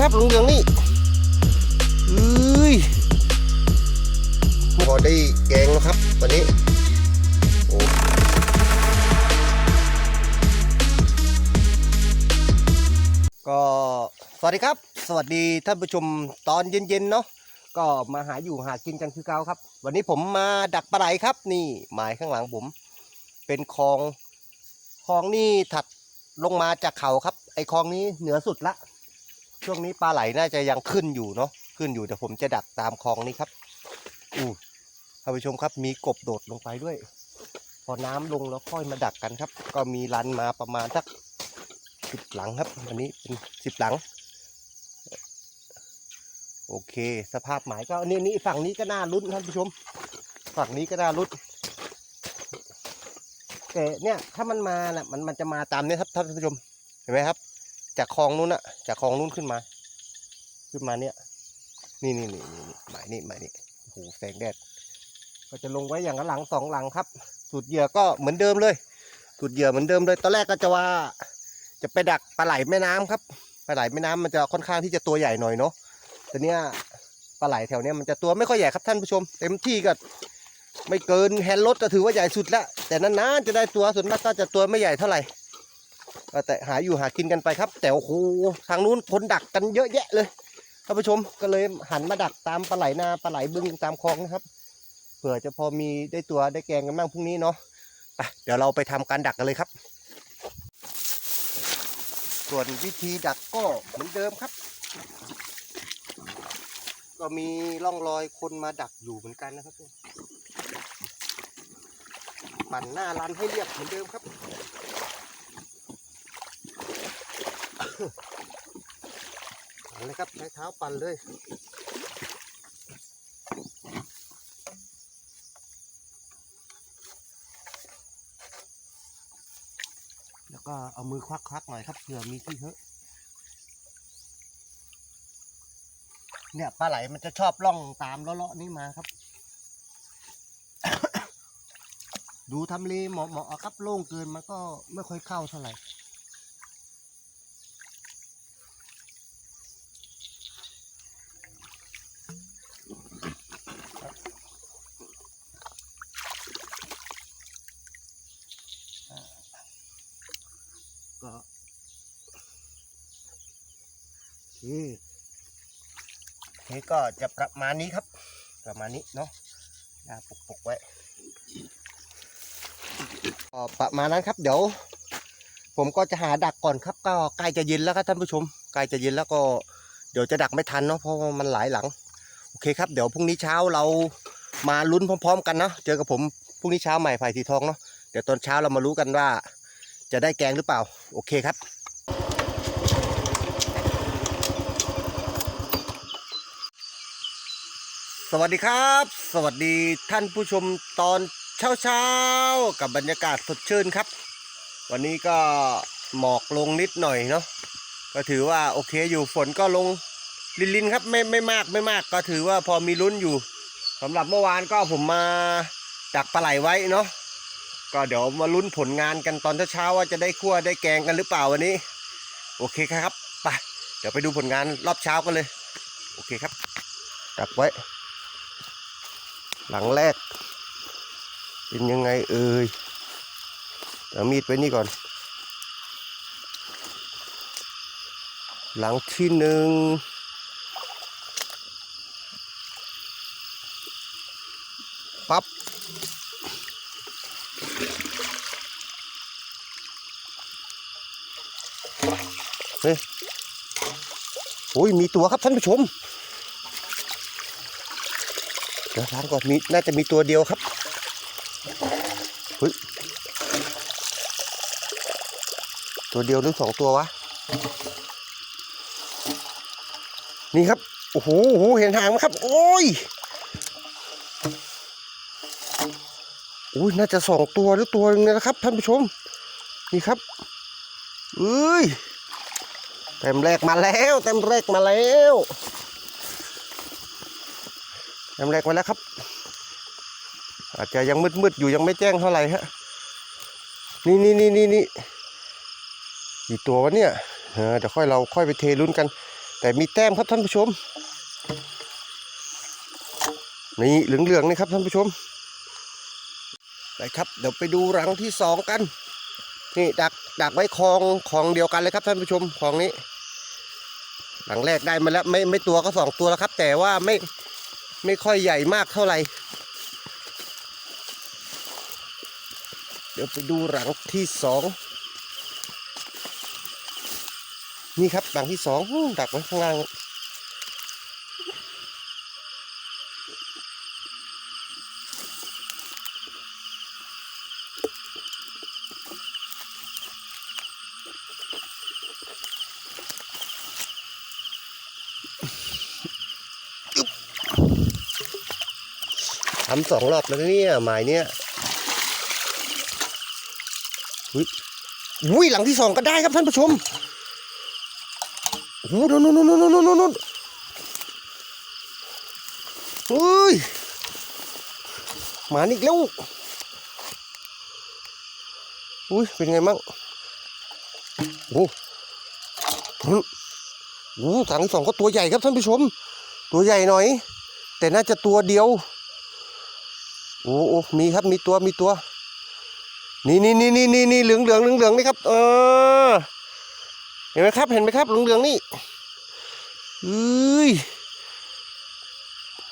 ครับลุงเหลืองนี่เอ้ยพอได้แกงแล้วครับวันนี้โอ้ก็สวัสดีครับ สวัสดีท่านผู้ชมตอนเย็นๆเนาะก็มาหาอยู่หากินกันคือเก่าครับ วันนี้ผมมาดักปลาไหลครับ นี่หมายข้างหลังผม เป็นคลองคลองนี่ถัดลงมาจากเขาครับ ไอคลองนี้เหนือสุดละ ช่วงนี้ปลาไหลน่าจะยังขึ้นอยู่เนาะขึ้นอยู่แต่ผมจะดักตามคลองนี้ครับอู้ท่านผู้ชมครับมีกบโดดลงไปด้วย พอน้ำลงแล้วค่อยมาดักกันครับ ก็มีรันมาประมาณสักสิบหลังครับอันนี้เป็นสิบหลัง โอเค สภาพหมายก็นี่นี่ฝั่งนี้ก็น่าลุ้นท่านผู้ชม ฝั่งนี้ก็น่าลุ้นแต่เนี่ยถ้ามันมาน่ะมันมันจะมาตามเนี้ครับท่านผู้ชมเห็นไหมครับ จากคลองนู้นอะจากคลองนู้นขึ้นมา ขึ้นมาเนี่ยนี่นี่นี่นี่นี่หมายนี่หมายนี่โอ้โหแสงแดด ก็จะลงไว้อย่างละหลังสองหลังครับ สูตรเหยื่อก็เหมือนเดิมเลย สูตรเหยื่อเหมือนเดิมเลยตอนแรกก็จะว่า จะไปดักปลาไหลแม่น้ำครับปลาไหลแม่น้ำมันจะค่อนข้างที่จะตัวใหญ่หน่อยเนาะแต่เนี้ยปลาไหลแถวเนี้ยมันจะตัวไม่ค่อยใหญ่ครับท่านผู้ชม เต็มที่ก็ไม่เกินแฮนด์รถก็ถือว่าใหญ่สุดล้วแต่นานๆจะได้ตัวส่วนมากก็จะตัวไม่ใหญ่เท่าไหร่ ก็แต่หาอยู่หากินกันไปครับ แต่โอ้โหทางนู้นคนดักกันเยอะแยะเลยท่านผู้ชมก็เลยหันมาดักตามปลาไหลนาปลาไหลบึงตามคลองนะครับเผื่อจะพอมีได้ตัวได้แกงกันบ้างพรุ่งนี้เนาะไปเดี๋ยวเราไปทำการดักกันเลยครับ ส่วนวิธีดักก็เหมือนเดิมครับ ก็มีร่องรอยคนมาดักอยู่เหมือนกันนะครับปั่นหน้ารันให้เรียบเหมือนเดิมครับ ปั่นเลยครับใช้เท้าปั่นเลยแล้วก็เอามือควักๆหน่อยครับเผื่อมีที่เถอะเนี่ยปลาไหลมันจะชอบล่องตามเลาะๆนี้มาครับ ดูทำเลเหมาะเหมาะๆครับโล่งเกินมันก็ไม่ค่อยเข้าเท่าไหร่ คโอเคก็จะประมาณนี้ครับ ประมาณนี้เนาะยาปกปกๆไว้ประมาณนั้นครับ เดี๋ยว ผมก็จะหาดักก่อนครับ ก็ใกล้จะเย็นแล้วครับท่านผู้ชมใกล้จะเย็นแล้วก็เดี๋ยวจะดักไม่ทันเนาะเพราะว่ามันหลายหลัง โอเคครับ เดี๋ยวพรุ่งนี้เช้าเรามาลุ้นพร้อม ๆ กันเนาะเจอกับผมพรุ่งนี้เช้าใหม่ไผ่สีทองเนาะเดี๋ยวตอนเช้าเรามารู้กันว่า จะได้แกงหรือเปล่า โอเคครับ สวัสดีครับ สวัสดีท่านผู้ชมตอนเช้าๆ กับบรรยากาศสดชื่นครับ วันนี้ก็หมอกลงนิดหน่อยเนาะก็ถือว่าโอเคอยู่ฝนก็ลงลินๆครับไม่ไม่มากไม่มากก็ถือว่าพอมีลุ้นอยู่สำหรับเมื่อวานก็ผมมาดักปลาไหลไว้เนาะก็เดี๋ยวมาลุ้นผลงานกันตอนเช้าๆว่าจะได้คั่วได้แกงกันหรือเปล่าวันนี้ โอเคครับไปเดี๋ยวไปดูผลงานรอบเช้ากันเลย โอเคครับดักไว้ หลังแรก เป็นยังไงเอ่ยเอามีดไปนี่ก่อน หลังที่หนึ่งปั๊บเฮ้ยโอ้ยมีตัวครับท่านผู้ชม เดี๋ยวล้างก่อนมีน่าจะมีตัวเดียวครับเฮ้ยตัวเดียวหรือสองตัววะ นี่ครับ โอ้โหเห็นหางไหมครับ โอ้ยโอ้ยน่าจะสองตัวหรือตัวนึงนะครับ ท่านผู้ชม นี่ครับเอ้ยเต็มแรกมาแล้ว เต็มแรกมาแล้ว เต็มแรกมาแล้วครับ อาจจะยังมืดๆอยู่ยังไม่แจ้งเท่าไหร่ฮะนี่นี่นี่นี่นี่กี่ตัววะเนี่ยเออเดี๋ยวค่อยเราค่อยไปเทลุ้นกัน แต่มีแต้มครับท่านผู้ชมนี่เหลืองๆนี่ครับท่านผู้ชมไปครับ เดี๋ยวไปดูรังที่สองกัน นี่ดักดักไว้คลองคลองเดียวกันเลยครับท่านผู้ชมคลองนี้หลังแรกได้มาแล้วไม่ไม่ตัวก็สองตัวแล้วครับ แต่ว่าไม่ ไม่ค่อยใหญ่มากเท่าไหร่ เดี๋ยวไปดูหลังที่สองนี่ครับหลังที่สองดักไว้ข้างล่าง ทำสองรอบแล้วนะเนี่ยหมายเนี่ยอุ้ยอุ้ยหลังที่สองก็ได้ครับท่านผู้ชมโอ้โหนู่นนู่นนู่นนู่นนุนนุนเฮ้ยหมาอีกแล้วอุ้ยเป็นไงมั่งโอ้โหโอ้โหถังสองก็ตัวใหญ่ครับท่านผู้ชม ตัวใหญ่หน่อย แต่น่าจะตัวเดียว โอ้โอ้มีครับมีตัวมีตัว นี่นี่นี่นี่นี่นี่เหลืองเหลืองเหลืองเหลืองนี่ครับเออเห็นไหมครับ เห็นไหมครับเหลืองเหลืองนี่เอ้ย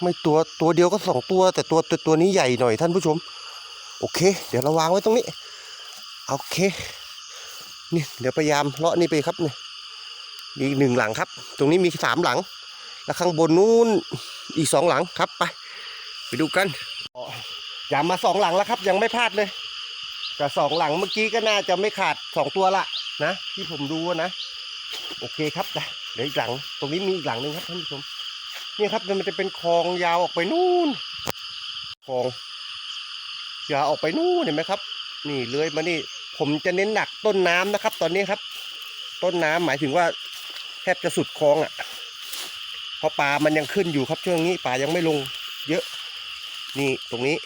ไม่ตัวตัวเดียวก็สองตัว แต่ตัวตัวตัวนี้ใหญ่หน่อยท่านผู้ชม โอเค เดี๋ยวเราวางไว้ตรงนี้โอเคนี่เดี๋ยวพยายามเลาะนี่ไปครับนี่มีอีกหนึ่งหลังครับ ตรงนี้มีสามหลัง แล้วข้างบนนู้นอีกสองหลังครับไป ไปดูกัน ยามมาสองหลังแล้วครับ ยังไม่พลาดเลยแต่สองหลังเมื่อกี้ก็น่าจะไม่ขาดสองตัวละนะที่ผมดูนะ โอเคครับนะเดี๋ยวอีกหลัง ตรงนี้มีอีกหลังหนึ่งครับท่านผู้ชมนี่ครับมันจะเป็นคลองยาวออกไปนู่นคลองยาวออกไปนู่นเห็นไหมครับ นี่เลื้อยมานี่ ผมจะเน้นหนักต้นน้ำนะครับ ตอนนี้ครับ ต้นน้ำหมายถึงว่าแทบจะสุดคลองอะเพราะปลามันยังขึ้นอยู่ครับช่วงนี้ปลายังไม่ลง เยอะ นี่ตรงนี้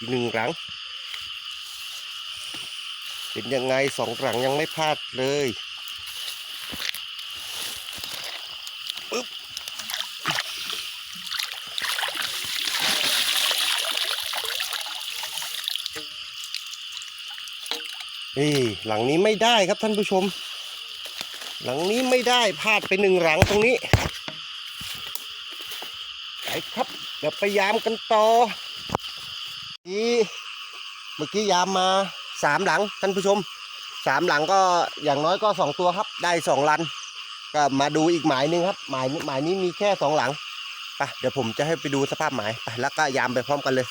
อีกหนึ่งหลัง เป็นยังไงสองหลังยังไม่พลาดเลยปึ๊บนี่หลังนี้ไม่ได้ครับท่านผู้ชม หลังนี้ไม่ได้พลาดไปหนึ่งหลังตรงนี้ไปครับเดี๋ยวไปยามกันต่อ นี่เมื่อกี้ยามมาสามหลังท่านผู้ชมสามหลังก็อย่างน้อยก็สองตัวครับ ได้สองลัน ก็มาดูอีกหมายหนึ่งครับ หมายหมายนี้มีแค่สองหลังไปเดี๋ยวผมจะให้ไปดูสภาพหมายไปแล้วก็ยามไปพร้อมกันเลย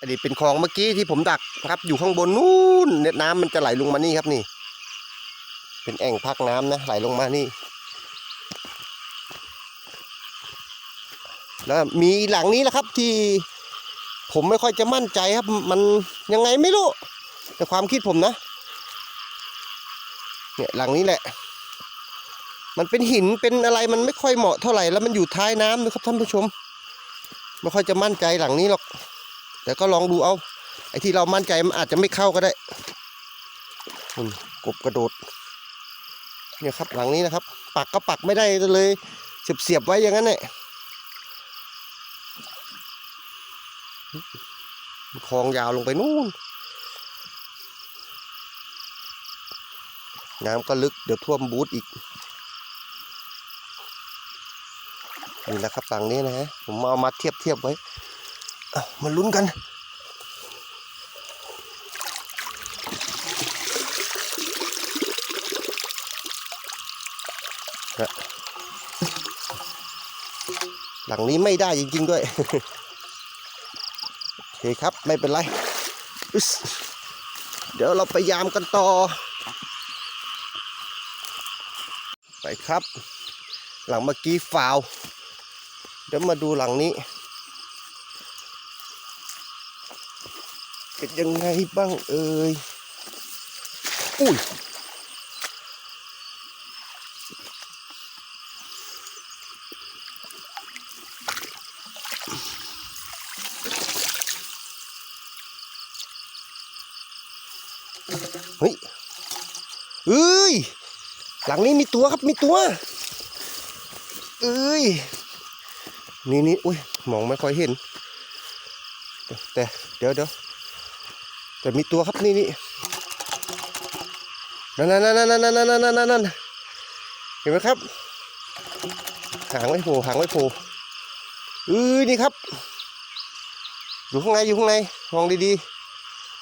อันนี้เป็นคลองเมื่อกี้ที่ผมดักครับ อยู่ข้างบนนู้นเนี่ยน้ำมันจะไหลลงมานี่ครับนี่ เป็นแอ่งพักน้ำนะไหลลงมานี่ แล้วมีหลังนี้แหละครับที่ ผมไม่ค่อยจะมั่นใจครับ มันยังไงไม่รู้แต่ความคิดผมนะ เนี่ยหลังนี้แหละ มันเป็นหินเป็นอะไรมันไม่ค่อยเหมาะเท่าไหร่แล้วมันอยู่ท้ายน้ำนะครับท่านผู้ชม ไม่ค่อยจะมั่นใจหลังนี้หรอก แต่ก็ลองดูเอา ไอ้ที่เรามั่นใจมันอาจจะไม่เข้าก็ได้กบกระโดด เนี่ยครับหลังนี้นะครับ ปักก็ปักไม่ได้เลยเสียบเสียบๆไว้อย่างนั้นแหละ คลองยาวลงไปนู่น น้ำก็ลึกเดี๋ยวท่วมบูธอีก นี่แหละครับฝั่งนี้นะฮะ ผมเอามาเทียบเทียบไว้ เอามาลุ้นกันหลังนี้ไม่ได้จริง ๆ ด้วย คครับไม่เป็นไร เดี๋ยวเราไปยามกันต่อ ไปครับ หลังเมื่อกี้ฟาว เดี๋ยวมาดูหลังนี้เป็นยังไงบ้างเอ่ยอุ้ยเอ้ย หลังนี้มีตัวครับมีตัวเอ้ยนี่นี่อุ้ยมองไม่ค่อยเห็น แต่เดี๋ยวเดี๋ยวแต่มีตัวครับนี่นี่นั่นนั่นนั่นนั่นนั่นนั่นนั่นนั่นเห็นไหมครับ หางไว้โผล่หางไว้โผล่เอ้ยนี่ครับ อยู่ข้างในอยู่ข้างในมองดี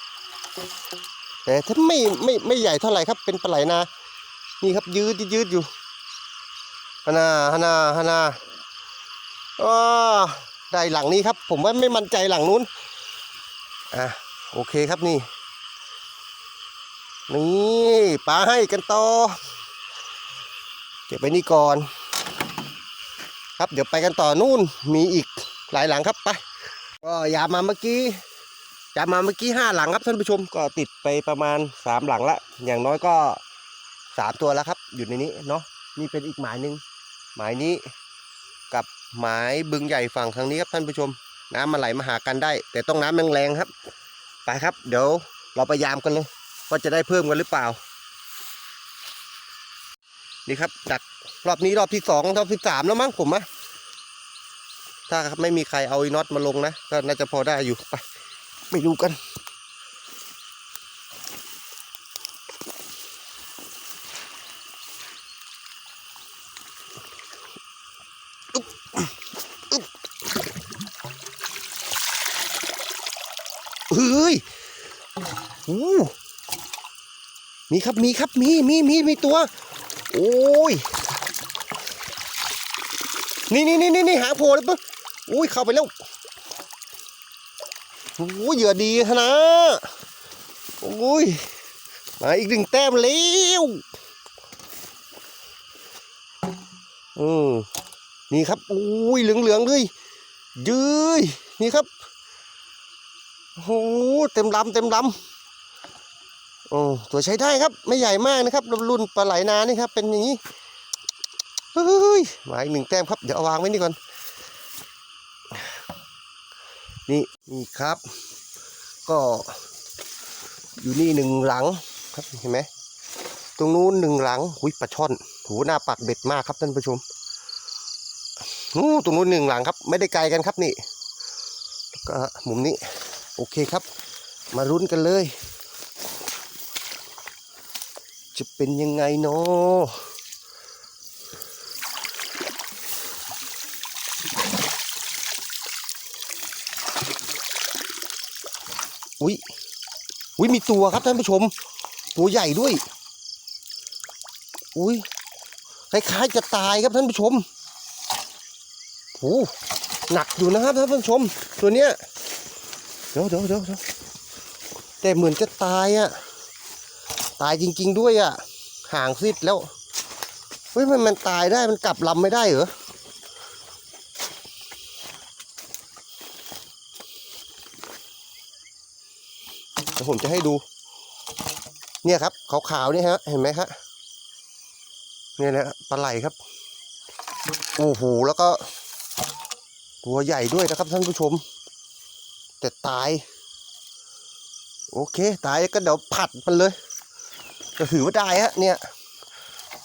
ๆแต่ถ้าไม่ไม่ไม่ใหญ่เท่าไหร่ครับเป็นปลาไหลนา นี่ครับยืดยืดอยู่ฮานาฮานาฮานาอ๋อได้หลังนี้ครับ ผมว่าไม่มั่นใจหลังนู้น อะโอเคครับนี่ นี่ปลาให้กันต่อ เก็บไปนี่ก่อน ครับเดี๋ยวไปกันต่อนู่นมีอีกหลายหลังครับไปก็ยามาเมื่อกี้ยามาเมื่อกี้ห้าหลังครับท่านผู้ชมก็ติดไปประมาณสามหลังละ อย่างน้อยก็ สามตัวแล้วครับ อยู่ในนี้เนาะนี่เป็นอีกหมายหนึ่งหมายนี้กับหมายบึงใหญ่ฝั่งทางนี้ครับท่านผู้ชม น้ำมันไหลมาหากันได้ แต่ต้องน้ำแรงๆครับ ไปครับ เดี๋ยวเราไปยามกันเลยว่าจะได้เพิ่มกันหรือเปล่า นี่ครับ ดักรอบนี้รอบที่สองรอบที่สามแล้วมั้งผมอะถ้าไม่มีใครเอาอีน็อตมาลงนะก็น่าจะพอได้อยู่ไปไปดูกัน เฮ้ย โอ้มีครับมีครับมีมีมีมีตัว โอ้ยนี่นี่นี่นี่หาโผล่เลยปะโอ้ยเข้าไปแล้วโอ้ยเหยื่อดีนะโอ้ยมาอีกหนึ่งแต้มแล้วอืมนี่ครับโอ้ยเหลืองเหลืองๆเลยยืยนี่ครับ โอ้โหเต็มลำเต็มลำโอ้ตัวใช้ได้ครับ ไม่ใหญ่มากนะครับ รุ่นปลาไหลนานี่ครับ เป็นอย่างนี้เฮ้ยมาอีกหนึ่งแต้มครับ เดี๋ยวเอาวางไว้นี่ก่อน นี่นี่ครับ ก็อยู่นี่หนึ่งหลังครับเห็นไหมตรงนู้นหนึ่งหลังหุยปลาช่อนโหหน้าปักเบ็ดมากครับท่านผู้ชมนู้ตรงนู้นหนึ่งหลังครับ ไม่ได้ไกลกันครับนี่แล้วก็มุมนี้ โอเคครับ มารุ้นกันเลย จะเป็นยังไงเนาะอุ้ยอุ้ยมีตัวครับท่านผู้ชม ตัวใหญ่ด้วย อุ้ยคล้ายๆจะตายครับท่านผู้ชมโอ้หนักอยู่นะครับท่านผู้ชม ตัวเนี้ย ดี๋ยวเดี๋ยวเดี๋ยวเดี๋ยวแต่เหมือนจะตายอะ่ะ ตายจริง ๆ ด้วยอะ่ะ ห่างซิดแล้ว เฮ้ยมันมันตายได้มันกลับลำไม่ได้เหรอเดี๋ยวผมจะให้ดู เนี่ยครับขาวๆนี่ฮะ เห็นไหมครับเนี่ยนะปลาไหลครับ โอ้โห แล้วก็ ตัวใหญ่ด้วยนะครับท่านผู้ชม แต่ตาย โอเค ตายก็เดี๋ยวผัดมันเลยก็ถือว่าได้ฮะเนี่ย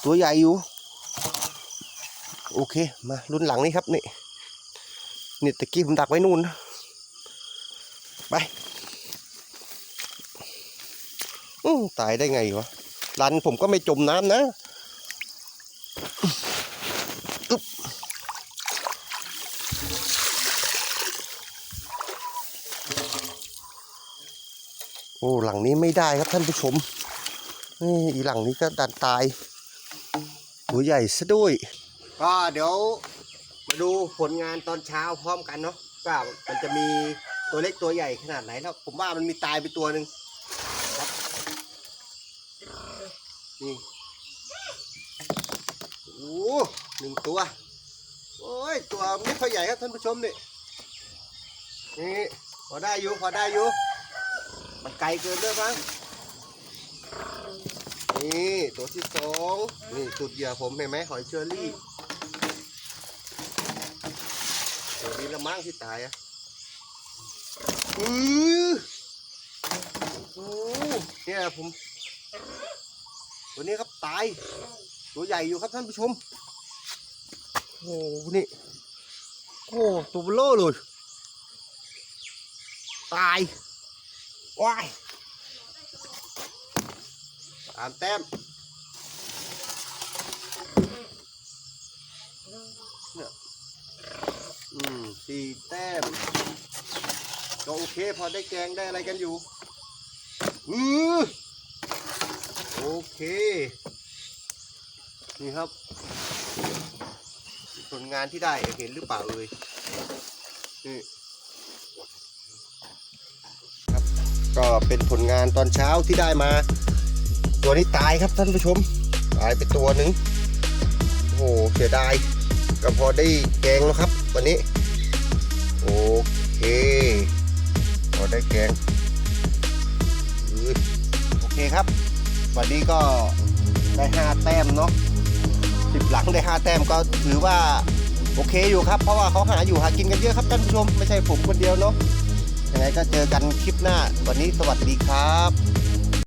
ตัวใหญ่อยู่ โอเค มารุ่นหลังนี้ครับนี่นี่ตะกี้ผมดักไว้นู่นนะไปอืตายได้ไงวะรันผมก็ไม่จมน้ำนะอึ๊บ โอ้ หลังนี้ไม่ได้ครับท่านผู้ชมนี่อีหลังนี้ก็ดันตาย ตัวใหญ่ซะด้วย ก็เดี๋ยวมาดูผลงานตอนเช้าพร้อมกันเนาะว่ามันจะมีตัวเล็กตัวใหญ่ขนาดไหนแล้วผมว่ามันมีตายไปตัวหนึ่งนี่โอ้หนึ่งตัว โอ้ย ตัวไม่ค่อยใหญ่ครับท่านผู้ชมนี่นี่พอได้อยู่พอได้อยู่ ไกลเกินด้วยมั้งนี่ตัวที่สองนี่สุดเหยื่อผมเห็นไหมหอยเชอรี่ตัวนี้ละมั้งที่ตายอะอือโอ้เนี่ยผม ตัวนี้ครับตาย ตัวใหญ่อยู่ครับท่านผู้ชมโอ้โหนี่โอ้ตัวเบลอเลย ตาย ว้ายสามแต้มเนี่ยอืมสี่แต้มก็โอเค พอได้แกงได้อะไรกันอยู่อือโอเค นี่ครับ ผลงานที่ได้เห็นหรือเปล่าเอ่ยนี่ ก็เป็นผลงานตอนเช้าที่ได้มา ตัวนี้ตายครับท่านผู้ชม ตายไปตัวหนึ่งโอ้โหเสียดายก็พอได้แกงแล้วครับวันนี้ โอเค พอได้แกงโอเคครับ วันนี้ก็ได้ห้าแต้มเนาะสิบหลังได้ห้าแต้มก็ถือว่าโอเคอยู่ครับ เพราะว่าเขาหาอยู่หากินกันเยอะครับท่านผู้ชม ไม่ใช่ผมคนเดียวเนาะ ยังไงก็เจอกันคลิปหน้า วันนี้สวัสดีครับ